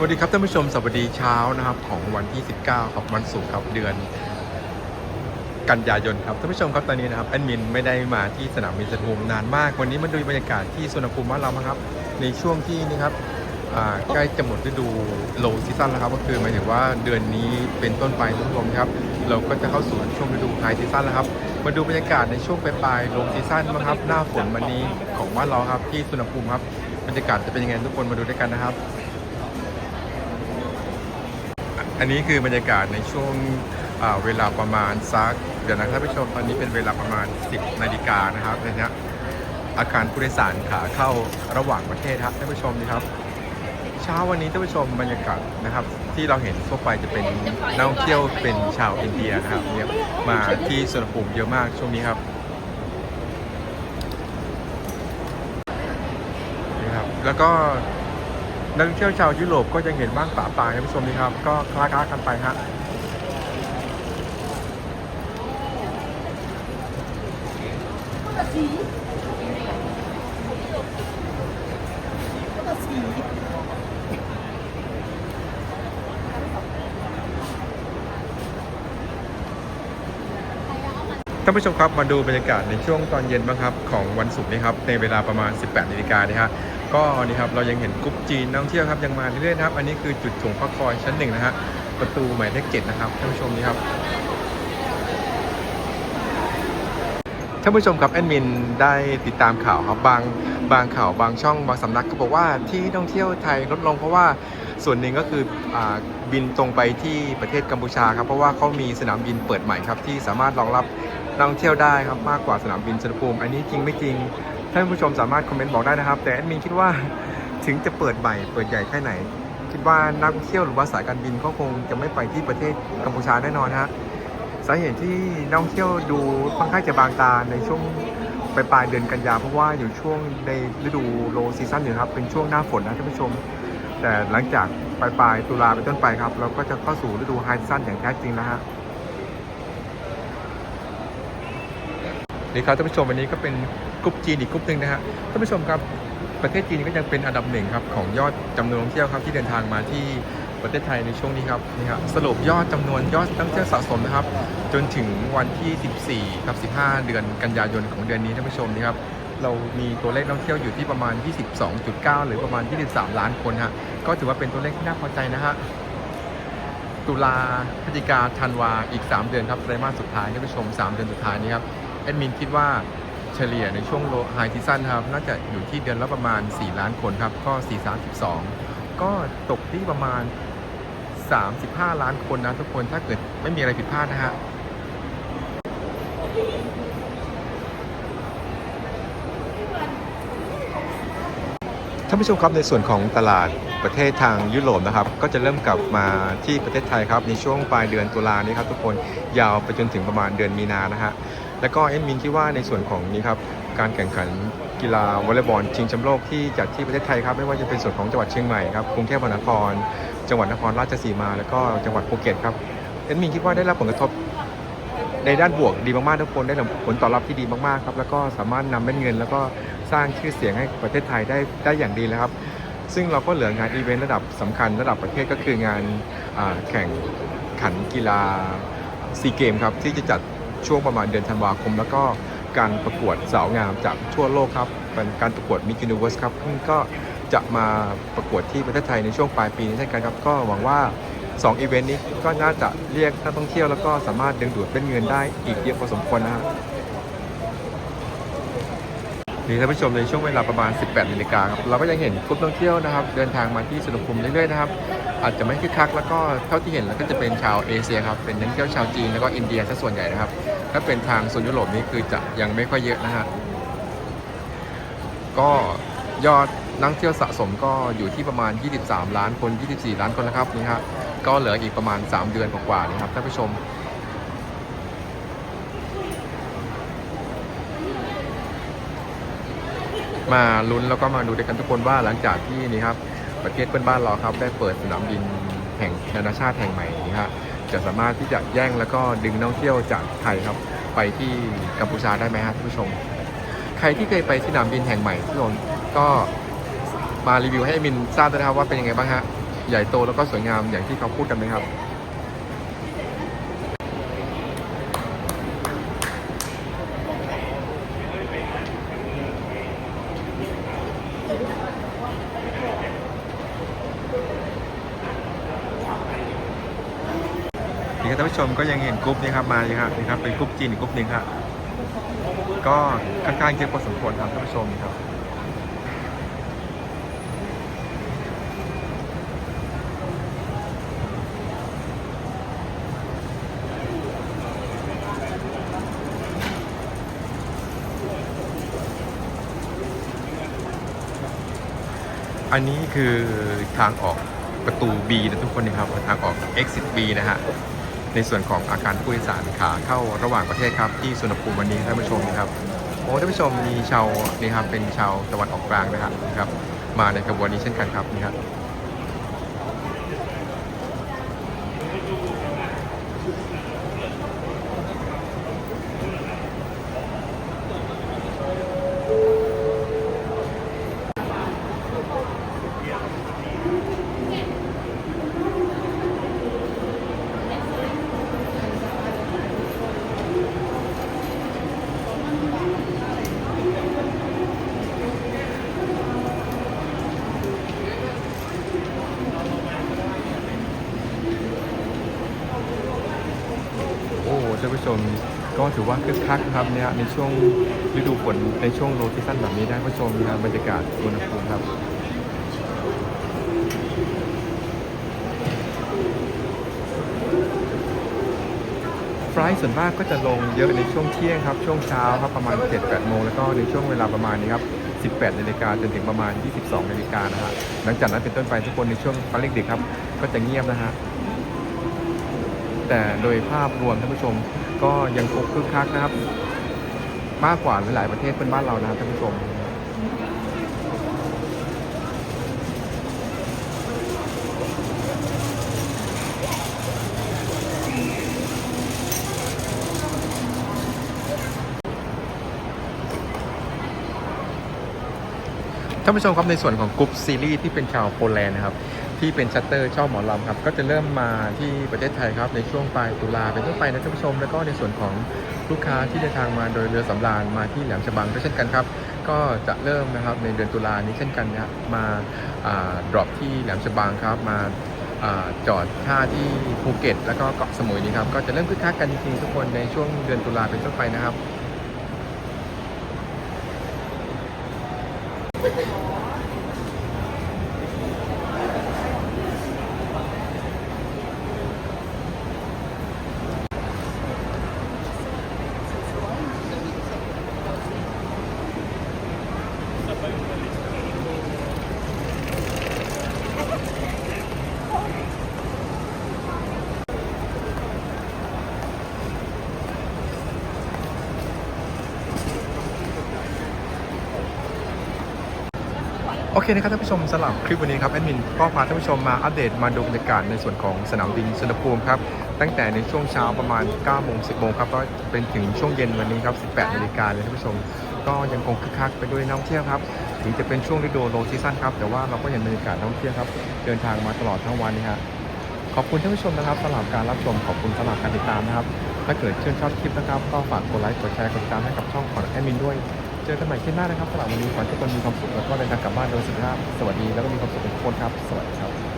วัสดีครับท่านผู้ชมสวัสดีเช้านะครับของวันที่ 19ครับวันศุกร์ครับเดือน กันยายนครับท่านผู้ชมครับตอนนี้นะครับแอดมินไม่ได้มาที่สนามบินสุวรรณภูมินานมาก วันนี้มาดูบรรยากาศที่สุวรรณภูมิบ้านเราครับ ในช่วงที่นี่ครับใกล้จะหมดฤดูโลซีซั่นแล้วครับก็คือหมายถึงว่าเดือนนี้เป็นต้นไปท่านผู้ชมครับ เราก็จะเข้าสู่ช่วงฤดูไฮซีซั่นแล้วครับมาดูบรรยากาศในช่วงปลายๆโลซีซั่นบ้างครับหน้าฝนวันนี้ของบ้านเราครับที่สุวรรณภูมิครับบรรยากาศจะเป็นยังไงทุกคนมาดูด้วยกันนะครับ อันนี้คือบรรยากาศในช่วงเวลาประมาณสักเดี๋ยวนะท่านผู้ชมตอนนี้เป็นเวลาประมาณ 10นาฬิกานะครับนะฮะอาคารผู้โดยสารขาเข้าระหว่างประเทศครับท่านผู้ชมนี่ครับ เช้าวันนี้ท่านผู้ชมบรรยากาศนะครับ ที่เราเห็นทั่วไปจะเป็นนักท่องเที่ยวเป็นชาวอินเดียนะครับเนี่ยมาที่สุวรรณภูมิเยอะมากช่วงนี้ครับนี่ครับ แล้วก็ นักท่องเที่ยวชาวยุโรปก็ยังเห็นบ้างป่าปลายท่านผู้ชมนี่ครับ ก็คล้ากันไปฮะท่านผู้ชมครับมาดูบรรยากาศในช่วงตอนเย็นบ้างครับ ของวันศุกร์นี้ครับ ในเวลาประมาณ 18นาฬิกานะฮะ ก็นี่ครับเรายังเห็นกรุ๊ปจีนนักท่องเที่ยวครับยังมาเรื่อยๆนะครับ อันนี้คือจุดถงพระคอยชั้นหนึ่งนะฮะประตูหมายเลขเจ็ดนะครับท่านผู้ชมนี่ครับท่านผู้ชมครับแอดมินได้ติดตามข่าวครับบางบางข่าวบางช่องบางสำนักก็บอกว่าที่ท่องเที่ยวไทยลดลงเพราะว่า ส่วนหนึ่งก็คืออบินตรงไปที่ประเทศกัมพูชาครับเพราะว่าเขามีสนามบินเปิดใหม่ครับที่สามารถรองรับนักท่องเที่ยวได้ครับมากกว่าสนามบินสุวรรณภูมิ อันนี้จริงไม่จริงท่านผู้ชมสามารถคอมเมนต์บอกได้นะครับ แต่แอดมินคิดว่าถึงจะเปิดใหม่เปิดใหญ่แค่ไหน คิดว่านักท่องเที่ยวหรือว่าสายการบินก็คงจะไม่ไปที่ประเทศกัมพูชาแน่นอนฮะสาเหตุที่นักท่องเที่ยวดูค่อนข้างจะบางตาในช่วงปลายปลายเดือนกันยาเพราะว่าอยู่ช่วงในฤดูโลซีซั่นอยู่ครับเป็นช่วงหน้าฝนนะท่านผู้ชม แต่หลังจากปลายปลายตุลาเป็นต้นไปครับ เราก็จะเข้าสู่ฤดูไฮซั่นอย่างแท้จริงนะฮะนี่ครับท่านผู้ชมวันนี้ก็เป็นกลุ่มจีนอีกกลุ่มหนึ่งนะฮะท่านผู้ชมครับประเทศจีนก็ยังเป็นอันดับหนึ่งครับของยอดจำนวนนักท่องเที่ยวครับที่เดินทางมาที่ประเทศไทยในช่วงนี้ครับนี่ครับสรุปยอดจำนวนยอดนักท่องเที่ยวสะสมนะครับ จนถึงวันที่ 14ครับ 15 เดือนกันยายนของเดือนนี้ท่านผู้ชมนี่ครับ เรามีตัวเลขนักท่องเที่ยวอยู่ที่ประมาณ 22.9 หรือประมาณ 23 ล้านคนฮะก็ถือว่าเป็นตัวเลขที่น่าพอใจนะฮะตุลาพฤศจิกาธันวาอีก 3 เดือนครับไตรมาสสุดท้ายท่านผู้ชม 3 เดือนสุดท้ายนี้ครับแอดมินคิดว่าเฉลี่ยในช่วงโลไฮซีซั่นครับน่าจะอยู่ที่เดือนละประมาณ 4 ล้านคนครับก็ 4 3 2 ก็ตกที่ประมาณ 35 ล้านคนนะทุกคนถ้าเกิดไม่มีอะไรผิดพลาดนะฮะ ท่านผู้ชมครับในส่วนของตลาดประเทศทางยุโรปนะครับ ก็จะเริ่มกลับมาที่ประเทศไทยครับในช่วงปลายเดือนตุลานี้ครับทุกคนยาวไปจนถึงประมาณเดือนมีนานะฮะแล้วก็เอ็นมินคิดว่าในส่วนของนี้ครับการแข่งขันกีฬาวอลเลย์บอลชิงแชมป์โลกที่จัดที่ประเทศไทยครับไม่ว่าจะเป็นส่วนของจังหวัดเชียงใหม่ครับกรุงเทพมหานคร จังหวัดนครราชสีมา แล้วก็จังหวัดภูเก็ตครับเอ็นมินคิดว่าได้รับผลกระทบในด้านบวกดีมากๆทุกคนได้ผลตอบรับที่ดีมากๆครับแล้วก็สามารถนำเม็ดเงิน แล้วก็ สร้างชื่อเสียงให้ประเทศไทยได้ได้อย่างดีเลยครับ ซึ่งเราก็เหลืองานอีเวนต์ระดับสำคัญระดับประเทศก็คืองานแข่งขันกีฬาซีเกมครับที่จะจัดช่วงประมาณเดือนธันวาคม แล้วก็การประกวดสาวงามจากทั่วโลกครับเป็นการประกวดมิ s ูนิเวิร์สครับซึ่งก็จะมาประกวดที่ประเทศไทยในช่วงปลายปีนี้เช่นกันครับก็หวังว่า2อีเวนต์นี้ก็น่าจะเรียกนักท่องเที่ยวแล้วก็สามารถดึงดูดเป็นเงินได้อีกเยอะพอสมควรนะครับ นี่ท่านผู้ชมในช่วงเวลาประมาณ 18นาฬิกาครับเราก็ยังเห็นกลุ่มท่องเที่ยวนะครับ เดินทางมาที่สุวรรภูมิเรื่อยๆนะครับอาจจะไม่คึกคักแล้วก็เท่าที่เห็นแล้วก็จะเป็นชาวเอเชียครับเป็นนักท่องเที่ยวชาวจีนแล้วก็อินเดียซะส่วนใหญ่นะครับ ถ้าเป็นทางโซนยุโรปนี่คือจะยังไม่ค่อยเยอะนะฮะก็ยอดนักเที่ยวสะสมก็อยู่ที่ประมาณ 23 ล้านคน 24 ล้านคนนะครับนี่ครับก็เหลืออีกประมาณ 3 เดือนกว่าๆนี่ครับท่านผู้ชม มาลุ้นแล้วก็มาดูด้วยกันทุกคนว่าหลังจากที่นี่ครับประเทศเพื่อนบ้านเราครับได้เปิดสนามบินแห่งนานาชาติแห่งใหม่นี่ฮะจะสามารถที่จะแย่งแล้วก็ดึงนักท่องเที่ยวจากไทยครับไปที่กัมพูชาได้ไหมฮะท่านผู้ชม ใครที่เคยไปสนามบินแห่งใหม่ทุกคนก็มารีวิวให้มินทราบด้วยนะครับว่าเป็นยังไงบ้างฮะใหญ่โตแล้วก็สวยงามอย่างที่เขาพูดกันไหมครับ นี่ครับท่านผู้ ชมก็ยังเห็นกรุ๊ปนี้ครับมาอยู่ครับนี่ครับเป็นกรุ๊ปจีนอีกกรุ๊ปหนึ่งครับก็ค่อนข้างเยอะพอสมควรครับท่านผู้ชมครับอันนี้คือทางออกประตู B นะทุกคนนะครับทางออก exit B นะฮะ ในส่วนของอาคารผู้โดยสารขาเข้าระหว่างประเทศครับที่สุนภูมิวันนี้ท่านผู้ชมนะครับโอ้ท่านผู้ชมมีชาวนี่ครับเป็นชาวตะวันออกกลางนะครับนะครับ มาในขบวนนี้เช่นกันครับนี่ครับานผู้ชมก็ถือว่าคึกคักครับเนี่ยในช่วงฤดูฝนในช่วงโลซีซั่นแบบนี้ได้ผู้ชมนะบรรยากาศอุณหภูมิครับไฟล์ส่วนมากก็จะลงเยอะในช่วงเที่ยงครับ ช่วงเช้าครับประมาณ 7-8 โมงแล้วก็ในช่วงเวลาประมาณนี้ครับ 18 นาฬิกาจนถึงประมาณ 22 นาฬิกานะฮะหลังจากนั้นเป็นต้นไปทุกคนในช่วงฟ้าเล็กดึกครับ ก็จะเงียบนะฮะ แต่โดยภาพรวมท่านผู้ชมก็ยังคงคึกคักนะครับ มากกว่าหลาย ๆ ประเทศเพื่อนบ้านเรานะครับท่านผู้ชมท่านผู้ชมครับในส่วนของกรุ๊ปซีรีส์ที่เป็นชาวโปแลนด์นะครับ ที่เป็นชัตเตอร์ชอบหมอลำครับ ก็จะเริ่มมาที่ประเทศไทยครับในช่วงปลายตุลาเป็นต้นไปนะท่านผู้ชม แล้วก็ในส่วนของลูกค้าที่เดินทางมาโดยเรือสำราญมาที่แหลมฉบังก็เช่นกันครับ ก็จะเริ่มนะครับในเดือนตุลานี้เช่นกันนะครับมาดรอปที่แหลมฉบังครับมาอาจอดท่าที่ภูเก็ต แล้วก็เกาะสมุยนี่ครับก็จะเริ่มคึกคักกันจริงๆทุกคนในช่วงเดือนตุลาเป็นต้นไปนะครับ โอเคนะครับท่านผู้ชมสำหรับคลิปวันนี้ครับแอดมินก็พาท่านผู้ชมมาอัปเดตมาดูบรรยากาศในส่วนของสนามบินสุวรรณภูมิครับตั้งแต่ในช่วงเช้าประมาณ9โมง10โมงครับก็เป็นถึงช่วงเย็นวันนี้ครับ18นาฬิกาเลยท่านผู้ชม ก็ยังคงคึกคักไปด้วยนักท่องเที่ยวครับถึงจะเป็นช่วงฤดูโลซีซั่นครับแต่ว่าเราก็ยังบรรยากาศนักท่องเที่ยวครับเดินทางมาตลอดทั้งวันนี้ครับขอบคุณท่านผู้ชมนะครับสำหรับการรับชมขอบคุณสำหรับการติดตามนะครับถ้าเกิดชื่นชอบคลิปนะครับก็ฝากกดไลค์กดแชร์กดติดตามให้กับช่องของแอดมินด้วย เจอกันใหม่ที่หน้านะครับสำหรับวันนี้ขอให้ทุกคนมีความสุขแล้วก็เดินทางกลับบ้านโดยสุขภาพสวัสดีแล้วก็มีความสุขทุกคนครับ สวัสดีครับ